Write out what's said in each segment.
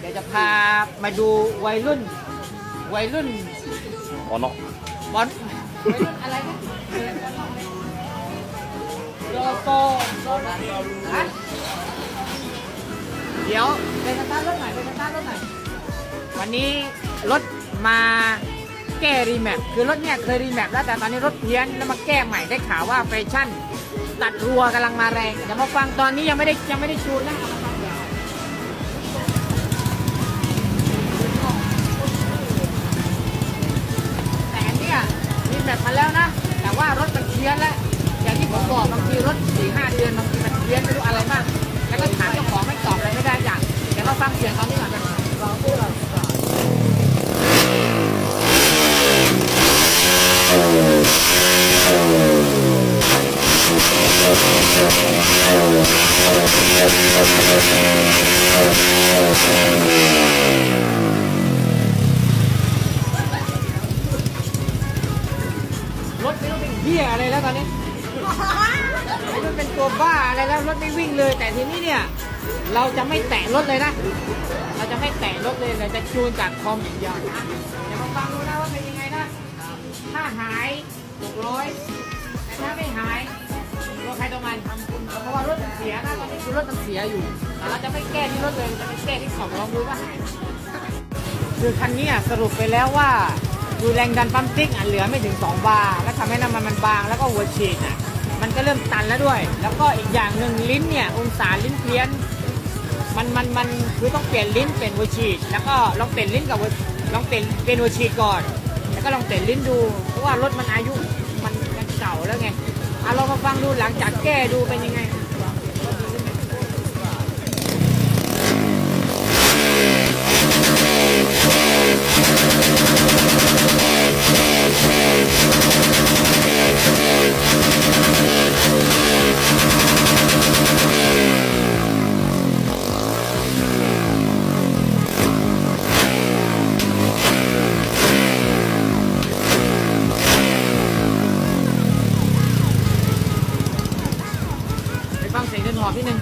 เดี๋ยวจะพามาดูวัยรุ่น วัยรุ่นอ๋อเนาะบอลวัยรุ่นอะไรนะโลโกโลฮะเดี๋ยวไปสตาร์ทรถหน่อยไปสตาร์ทรถหน่อยวันนี้รถมาแก้รีแมปคือรถเนี่ยเคยรีแมปแล้วแต่ตอนนี้รถเพี้ยนแล้วมาแก้ใหม่ได้ข่าวว่าแฟชั่น ตัดรัวกำลังมาแรงเดี๋ยวมาฟังตอนนี้ยังไม่ได้ยังไม่ได้ชูนนะ รถไม่รู้เป็นเหี้ยอะไรแล้วตอนนี้ไม่รู้เป็นตัวบ้าอะไรแล้วรถไม่วิ่งเลย แต่ทีนี้เนี่ย เราจะไม่แตะรถเลยนะ เราจะไม่แตะรถเลยเราจะจูนจากคอมอย่างเดียวนะเดี๋ยวมาฟังดูนะว่าเป็นยังไงนะถ้าหาย600แต่ถ้าไม่หายตัวใครตัวมันเพราะว่ารถเสียนะ รถมันเสียอยู่แต่เราจะไม่แก้ที่รถเลยจะไม่แก้ที่ขอบลองดูว่าคือคันนี้อะสรุปไปแล้วว่าดูแรงดันปั๊มติ๊กอะเหลือไม่ถึง 2 บาร์แล้วทำให้น้ำมันมันบาง แล้วก็หัวฉีดอะมันก็เริ่มตันแล้วด้วย แล้วก็อีกอย่างหนึ่งลิ้นเนี่ยองศาลิ้นเพี้ยนมันมันมันคือต้องเปลี่ยนลิ้นเปลี่ยนหัวฉีด แล้วก็ลองเปลี่ยนลิ้นกับหัวลองเปลี่ยนเปลี่ยนหัวฉีดก่อน แล้วก็ลองเปลี่ยนลิ้นดูเพราะว่ารถมันอายุมันเก่าแล้วไงเอาเรามาฟังดูหลังจากแก้ดูเป็นยังไง ฟังเสียงเดินหอบนิดนึง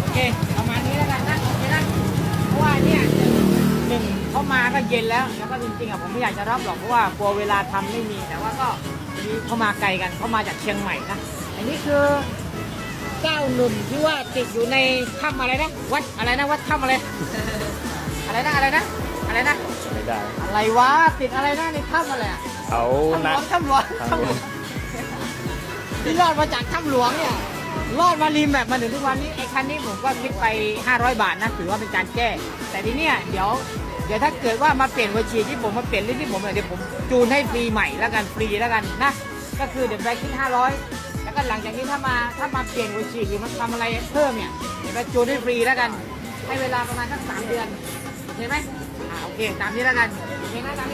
โอเคประมาณนี้แล้วกันนะโอเคนะเพราะว่าเนี่ยหนึ่งเข้ามาก็เย็นแล้วแล้วก็จริงๆอะผมไม่อยากจะรับหรอกเพราะว่ากลัวเวลาทำไม่มีแต่ว่าก็มีเข้ามาไกลกันเข้ามาจากเชียงใหม่นะอันนี้คือเจ้าหนุ่มที่ว่าติดอยู่ในถ้ำอะไรนะวัดอะไรนะวัดถ้ำอะไร อะไรนะอะไรนะอะไรนะไม่ได้อะไรวะติดอะไรนะในถ้ำอะไรอะ เขาถ้ำหลนะวงถ้ำหลวงถ้ำหลวงที่รอดมาจากถ้ำหลวงเนี่ย รอดมารีแมปมาถึงทุกวันนี้ไอ้คันนี้ผมก็คิดไป 500 บาทนะถือว่าเป็นการแก้ แต่ทีเนี้ยเดี๋ยวเดี๋ยวถ้าเกิดว่ามาเปลี่ยนวัชีที่ผมมาเปลี่ยนลิ้นที่ผมเนี่ยเดี๋ยวผมจูนให้ฟรีใหม่แล้วกันฟรีแล้วกันนะ ก็คือเดี๋ยวไปคิด500 แล้วก็หลังจากนี้ถ้ามาถ้ามาเปลี่ยนวัชีหรือมาทำอะไรเพิ่มเนี่ยเดี๋ยวไปจูนให้ฟรีแล้วกัน ให้เวลาประมาณสักสามเดือนเห็นไหมอ่าโอเคตามนี้แล้วกันโอเคนะตามนี้นะอะ